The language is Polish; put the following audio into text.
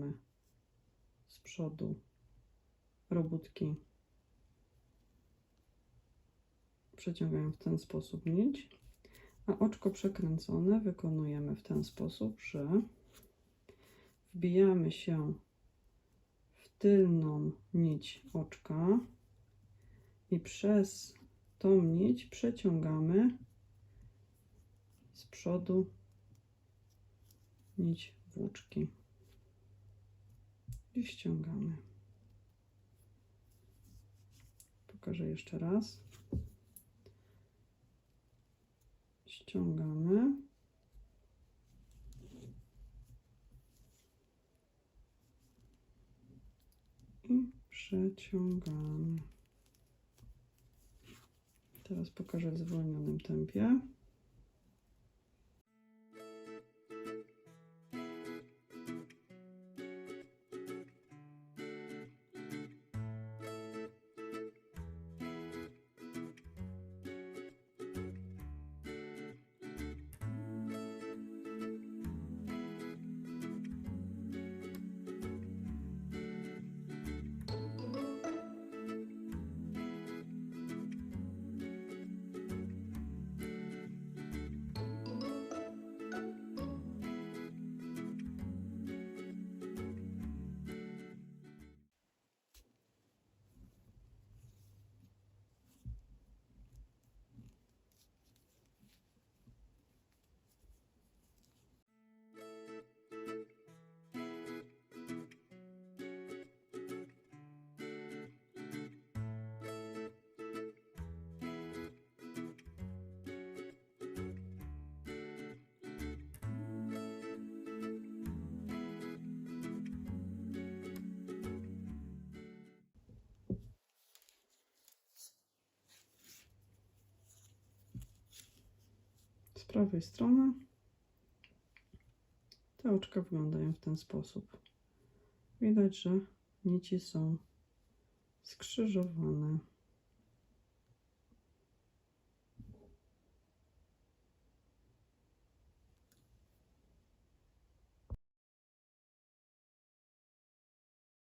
mamy z przodu robótki przeciągają w ten sposób nić, a oczko przekręcone wykonujemy w ten sposób, że wbijamy się w tylną nić oczka i przez tą nić przeciągamy z przodu nić włóczki i ściągamy. Pokażę jeszcze raz. Ściągamy. I przeciągamy. Teraz pokażę w zwolnionym tempie. Prawej strony te oczka wyglądają w ten sposób. Widać, że nici są skrzyżowane.